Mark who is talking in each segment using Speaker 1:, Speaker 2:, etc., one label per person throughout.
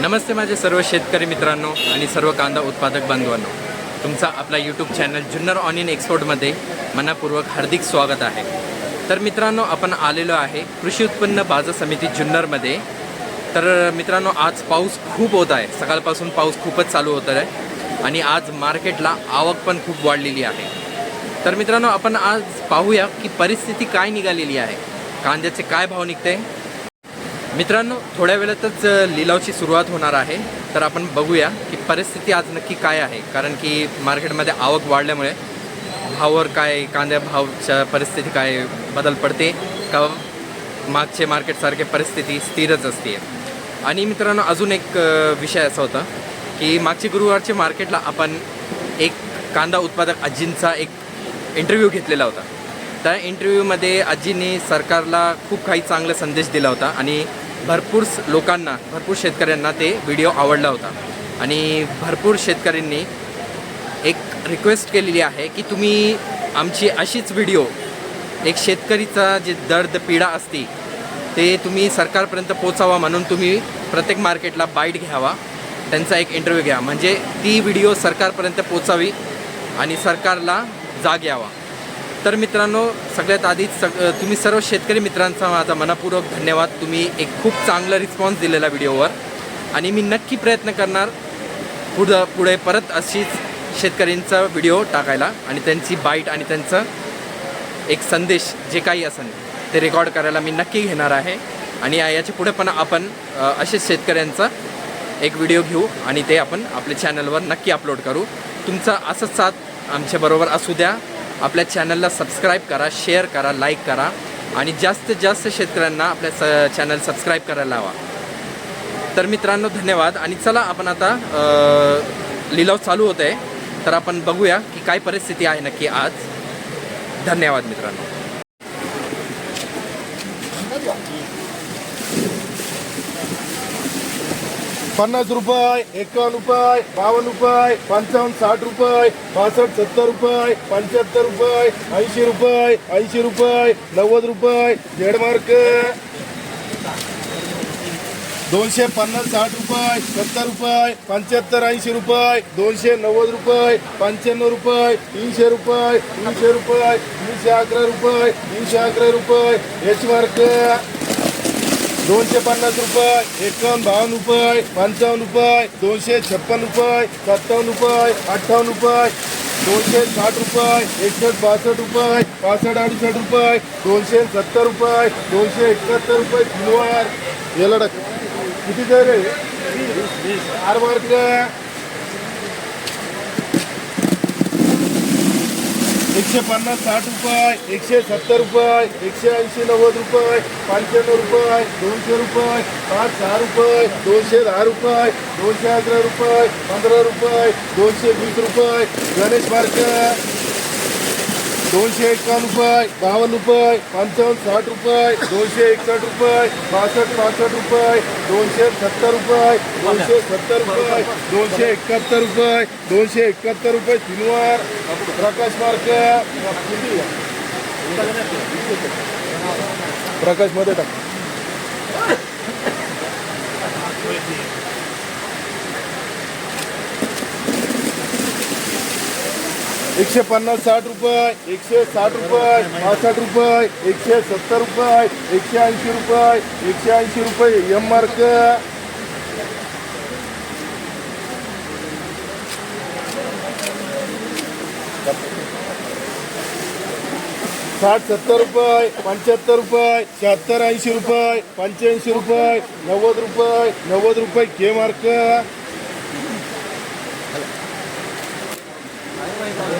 Speaker 1: नमस्ते माझे सर्व शेतकरी मित्रांनो आणि सर्व कांदा उत्पादक बांधवांनो. तुमचा आपला यूट्यूब चॅनल जुन्नर ऑनियन एक्सपोर्टमध्ये मनापूर्वक हार्दिक स्वागत आहे. तर मित्रांनो आपण आलेलो आहे कृषी उत्पन्न बाजार समिती जुन्नरमध्ये तर मित्रांनो आज पाऊस खूप होत आहे. सकाळपासून पाऊस खूपच चालू होत आहे आणि आज मार्केटला आवक पण खूप वाढलेली आहे. तर मित्रांनो आपण आज पाहूया की परिस्थिती काय निघालेली आहे. कांद्याचे काय भाव निघते? मित्रांनो थोड्या वेळातच लिलावची सुरुवात होणार आहे. तर आपण बघूया की परिस्थिती आज नक्की काय आहे. कारण की मार्केटमध्ये आवक वाढल्यामुळे भावावर काय कांद्या भावच्या परिस्थिती काय बदल पडते का मागचे मार्केटसारखे परिस्थिती स्थिरच असते. आणि मित्रांनो अजून एक विषय असा होता की मागचे गुरुवारच्या मार्केटला आपण एक कांदा उत्पादक आजींचा एक इंटरव्ह्यू घेतलेला होता. त्या इंटरव्ह्यूमध्ये आजीने सरकारला खूप काही चांगला संदेश दिला होता आणि भरपूर स- लोकांना भरपूर शेतकऱ्यांना ते व्हिडिओ आवडला होता. आणि भरपूर शेतकऱ्यांनी एक रिक्वेस्ट केलेली आहे की तुम्ही आमची अशीच व्हिडिओ एक शेतकरीचा जे दर्द पीडा असते ते तुम्ही सरकारपर्यंत पोचावा म्हणून तुम्ही प्रत्येक मार्केटला बाईट घ्यावा. त्यांचा एक इंटरव्ह्यू घ्या. म्हणजे ती व्हिडिओ सरकारपर्यंत पोचावी आणि सरकारला जाग यावा. तर मित्रांनो सगळ्यात आधी सग तुम्ही सर्व शेतकरी मित्रांचा माझा मनापूर्वक धन्यवाद. तुम्ही एक खूप चांगला रिस्पॉन्स दिलेला व्हिडिओवर. आणि मी नक्की प्रयत्न करणार पुढं पुढे परत अशीच शेतकऱ्यांचा व्हिडिओ टाकायला आणि त्यांची बाईट आणि त्यांचं एक संदेश जे काही असेल ते रेकॉर्ड करायला मी नक्की घेणार आहे. आणि याच्यापुढे पण आपण असेच शेतकऱ्यांचा एक व्हिडिओ घेऊ आणि ते आपण आपल्या चॅनलवर नक्की अपलोड करू. तुमचा असंच साथ आमच्याबरोबर असू द्या. आपल्या चॅनलला सबस्क्राईब करा शेअर करा लाईक करा आणि जास्तीत जास्त शेतकऱ्यांना आपल्या स चॅनल सबस्क्राईब करायला लावा. तर मित्रांनो धन्यवाद. आणि चला आपण आता लिलाव चालू होत आहे तर आपण बघूया की काय परिस्थिती आहे नक्की आज. धन्यवाद मित्रांनो.
Speaker 2: पन्नास रुपये एकावन्न रुपये बावन्न रुपये पंचावन्न साठ रुपये पासष्ट सत्तर रुपये पंच्याहत्तर रुपये ऐंशी रुपये ऐंशी रुपये नव्वद रुपये झेडमार्क दोनशे पन्नास साठ रुपये सत्तर रुपये पंच्याहत्तर ऐंशी रुपये दोनशे नव्वद रुपये पंच्याण्णव रुपये तीनशे रुपये तीनशे रुपये तीनशे अकरा रुपये तीनशे अकरा रुपये एच मार्क. दोनशे पन्नास रुपये एकावन्न बावन्न रुपये पंचावन्न रुपये दोनशे छप्पन रुपये सत्तावन्न रुपये अठ्ठावन्न रुपये दोनशे साठ रुपये एकसष्ट बासष्ट रुपये पासष्ट अडुसष्ट रुपये दोनशे सत्तर रुपये दोनशे एकाहत्तर रुपये किलो आहे. याला टाक किती दर आहे चार मार्क एकशे पन्नास साठ रुपये एकशे सत्तर रुपये एकशे ऐंशी नव्वद रुपये पंच्याण्णव रुपये दोनशे रुपये पाच सहा रुपये दोनशे दहा रुपये दोनशे अकरा रुपये पंधरा रुपये दोनशे वीस रुपये. गणेश मार्ग दोनशे एकावन्न रुपये बावन्न रुपये पंचावन्न साठ रुपये दोनशे एकसष्ट रुपये पासष्ट पासष्ट रुपये दोनशे सत्तर रुपये दोनशे सत्तर रुपये दोनशे एकाहत्तर रुपये दोनशे एकाहत्तर रुपये शनिवार प्रकाश मार्क. प्रकाशमध्ये प्रकाश टाक. एकशे पन्नास साठ रुपये एकशे साठ रुपये पासष्ट रुपये एकशे सत्तर रुपये एकशे ऐंशी रुपये एकशे ऐंशी रुपये एम मार्क साठ सत्तर रुपये पंच्याहत्तर रुपये शहात्तर ऐंशी रुपये पंच्याऐंशी रुपये नव्वद रुपये नव्वद रुपये के मार्क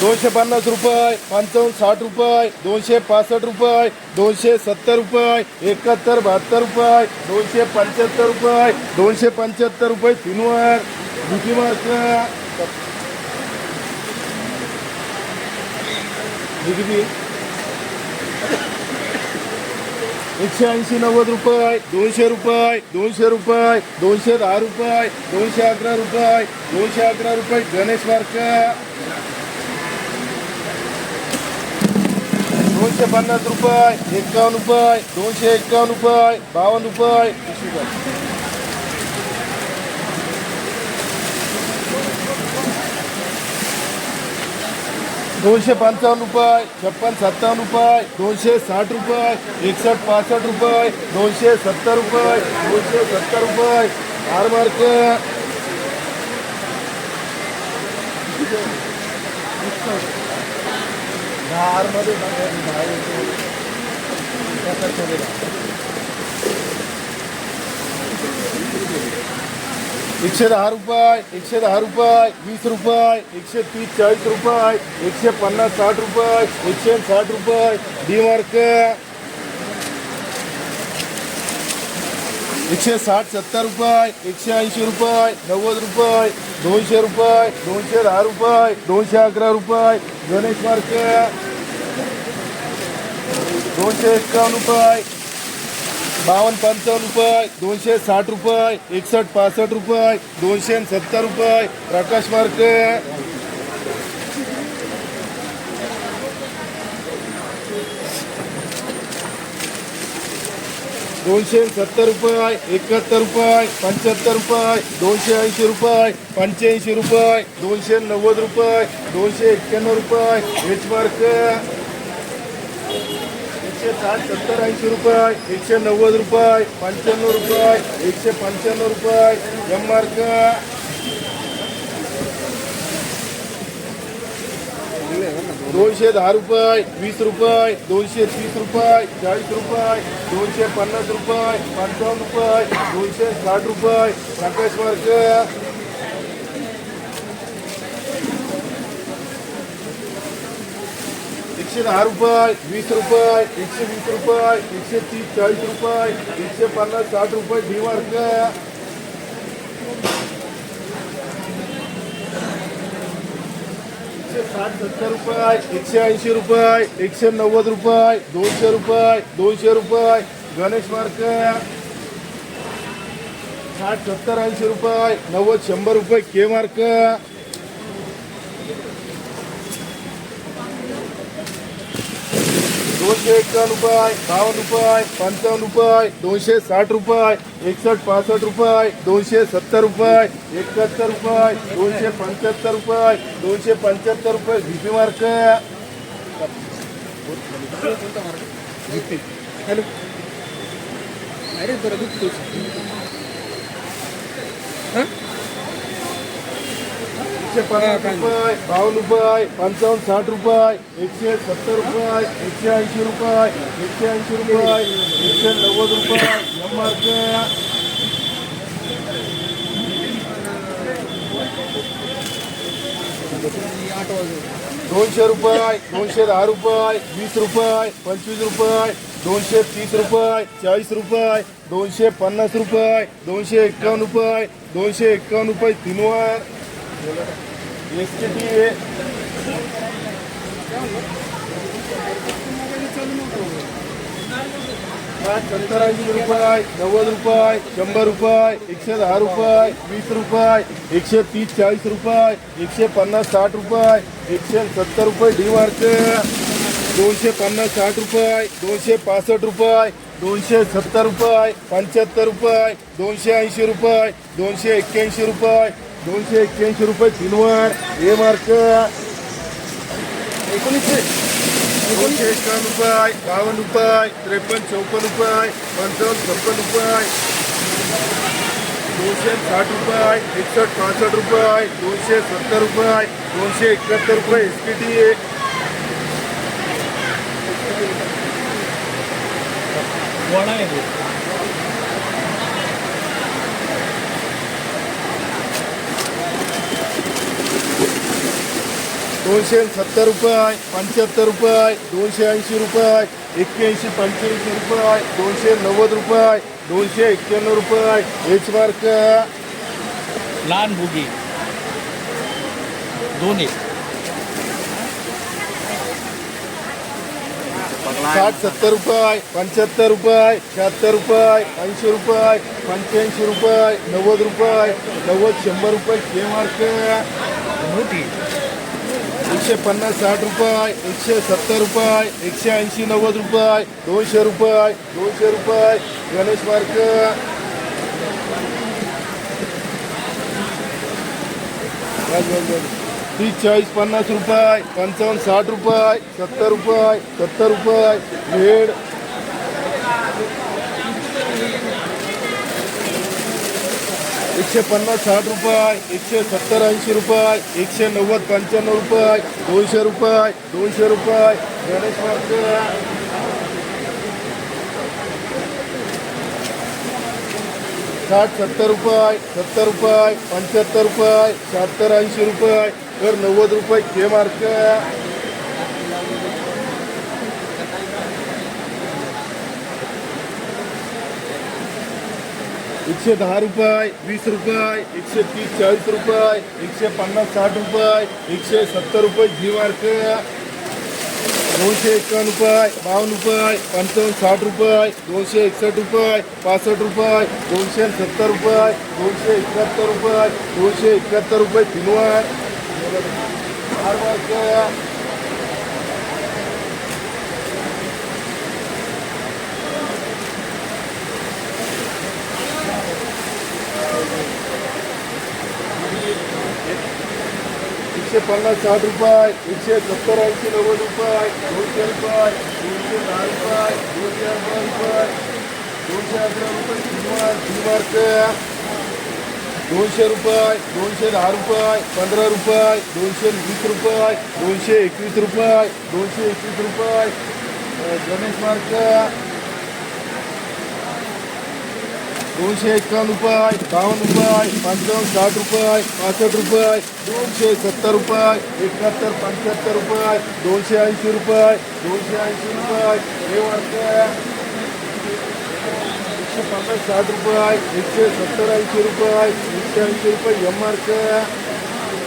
Speaker 2: दोनशे पन्नास रुपये पंचावन्न साठ रुपये दोनशे पासष्ट रुपये दोनशे सत्तर रुपये एकाहत्तर बहात्तर रुपये दोनशे पंच्याहत्तर रुपये दोनशे पंच्याहत्तर रुपये तीनवर. दुखी मार्क एकशे ऐंशी नव्वद रुपये दोनशे रुपये दोनशे रुपये दोनशे दहा रुपये दोनशे अकरा रुपये दोनशे अकरा रुपये गणेश मार्क. दोनशे पन्नास रुपये एकावन्न रुपये दोनशे एकावन्न रुपये बावन्न रुपये दोनशे पंचावन्न रुपये छप्पन सत्तावन्न रुपये दोनशे साठ रुपये एकसष्ट पासष्ट रुपये दोनशे सत्तर रुपये दोनशे सत्तर रुपये. आर मार्क दहा आरमध्ये एकशे दहा रुपये एकशे दहा रुपये वीस रुपये एकशे तीस चाळीस रुपये एकशे पन्नास साठ रुपये एकशे साठ रुपये डी मार्क एकशे साठ सत्तर रुपये एकशे ऐंशी रुपये नव्वद रुपये दोनशे रुपये दोनशे दहा रुपये दोनशे अकरा रुपये गणेश मार्केट दोनशे एक्कावन्न रुपये बावन्न पंचावन्न रुपये दोनशे साठ रुपये एकसष्ट पासष्ट रुपये दोनशे सत्तर रुपये प्रकाश मार्केट दोनशे सत्तर रुपये एकाहत्तर रुपये पंच्याहत्तर रुपये दोनशे ऐंशी रुपये पंच्याऐंशी रुपये दोनशे नव्वद रुपये दोनशे एक्क्याण्णव रुपये एच मार्क एकशे साठ सत्तर ऐंशी रुपये एकशे नव्वद रुपये पंच्याण्णव रुपये एकशे पंच्याण्णव रुपये एम मार्क दोनशे दहा रुपये, वीस रुपये, दोनशे तीस रुपये, चाळीस रुपये, दोनशे पन्नास रुपये, पंचावन्न रुपये, दोनशे साठ रुपये, प्रकाश मार्क एकशे दहा रुपये, वीस रुपये, एकशे वीस रुपये, एकशे तीस, चाळीस रुपये, एकशे पन्नास, साठ रुपये, डी मार्क एकशे साठ सत्तर रुपये एकशे ऐंशी रुपये एकशे नव्वद रुपये दोनशे रुपये दोनशे रुपये गणेश मार्क साठ सत्तर ऐंशी रुपये नव्वद शंभर रुपये के मार्क दोनशे एक्कावन्न रुपये बावन्न रुपये पंचावन्न रुपये दोनशे साठ रुपये एकसष्ट पासष्ट रुपये दोनशे सत्तर रुपये एकाहत्तर रुपये दोनशे पंच्याहत्तर रुपये दोनशे पंच्याहत्तर रुपये व्ही पी मार्क हॅलो. एकशे पन्नास रुपये बावन्न रुपये पंचावन्न साठ रुपये एकशे सत्तर रुपये एकशे ऐंशी रुपये एकशे ऐंशी रुपये एकशे नव्वद रुपये एम मार्क दोनशे रुपये दोनशे दहा रुपये वीस रुपये पंचवीस रुपये दोनशे तीस रुपये चाळीस रुपये दोनशे पन्नास रुपये दोनशे एक्कावन्न रुपये दोनशे एक्कावन्न रुपये तीनवर. एस टी टी सत्तर ऐंशी रुपये नव्वद रुपये शंभर रुपये एकशे दहा रुपये वीस रुपये एकशे तीस चाळीस रुपये एकशे पन्नास, साठ रुपये एकशे सत्तर रुपये डी मार्क दोनशे पन्नास, साठ रुपये, दोनशे पासष्ट रुपये, दोनशे सत्तर रुपये पंच्याहत्तर रुपये, दोनशे ऐंशी रुपये, दोनशे एक्क्याऐंशी रुपये दोनशे एक्क्याऐंशी रुपये तीनवर. ए मार्क एकोणीसशे. दोनशे एकावन्न रुपये बावन्न रुपये त्रेपन्न चौपन्न रुपये पंचावन्न छप्पन्न रुपये. दोनशे साठ रुपये एकसष्ट पासष्ट रुपये दोनशे सत्तर रुपये दोनशे एकाहत्तर रुपये एस पी टी दोनशे सत्तर रुपये पंच्याहत्तर रुपये दोनशे ऐंशी रुपये एक्क्याऐंशी पंच्याऐंशी रुपये दोनशे नव्वद रुपये दोनशे एक्क्याण्णव रुपये एच मार्क
Speaker 3: लहान बुगी दोन्ही.
Speaker 2: साठ सत्तर रुपये पंच्याहत्तर रुपये शहात्तर रुपये ऐंशी रुपये पंच्याऐंशी रुपये नव्वद रुपये नव्वद शंभर रुपये के मार्क
Speaker 3: मोठी.
Speaker 2: एकशे पन्नास साठ रुपये एकशे सत्तर रुपये एकशे ऐंशी नव्वद रुपये दोनशे रुपये दोनशे रुपये. गणेश मार्क तीस चाळीस पन्नास रुपये पंचावन्न साठ रुपये सत्तर रुपये सत्तर रुपये. भेड. एकशे पन्नास साठ रुपये एकशे सत्तर ऐंशी रुपये एकशे नव्वद पंच्याण्णव रुपये दोनशे रुपये दोनशे रुपये. गणेश मार्क साठ सत्तर रुपये सत्तर रुपये पंच्याहत्तर रुपये शहात्तर ऐंशी रुपये तर नव्वद रुपये के मार्क. एकशे दहा रुपये वीस रुपये एकशे तीस चाळीस रुपये एकशे पन्नास साठ रुपये एकशे सत्तर रुपये जी मार्क दोनशे एकावन्न रुपये बावन्न रुपये पंचावन्न साठ रुपये दोनशे एकसष्ट रुपये पासष्ट रुपये दोनशे सत्तर रुपये दोनशे एकाहत्तर रुपये दोनशे एकाहत्तर रुपये फिनवाय चार एकशे पन्नास साठ रुपये एकशे सत्तर ऐंशी नव्वद रुपये दोनशे रुपये दोनशे दहा रुपये दोनशे अकरा रुपये दोनशे अकरा रुपये किंवा मार्क दोनशे रुपये दोनशे दहा रुपये पंधरा रुपये दोनशे वीस रुपये दोनशे एकवीस रुपये दोनशे एकवीस रुपये गणेश मार्क दोनशे एक्कावन्न रुपये बावन्न रुपये पंचावन्न साठ रुपये पासष्ट रुपये दोनशे सत्तर रुपये एकाहत्तर पंच्याहत्तर रुपये दोनशे ऐंशी रुपये दोनशे ऐंशी रुपये. हे वाटतं एकशे पन्नास साठ रुपये एकशे सत्तर ऐंशी रुपये एकशे ऐंशी रुपये एम आर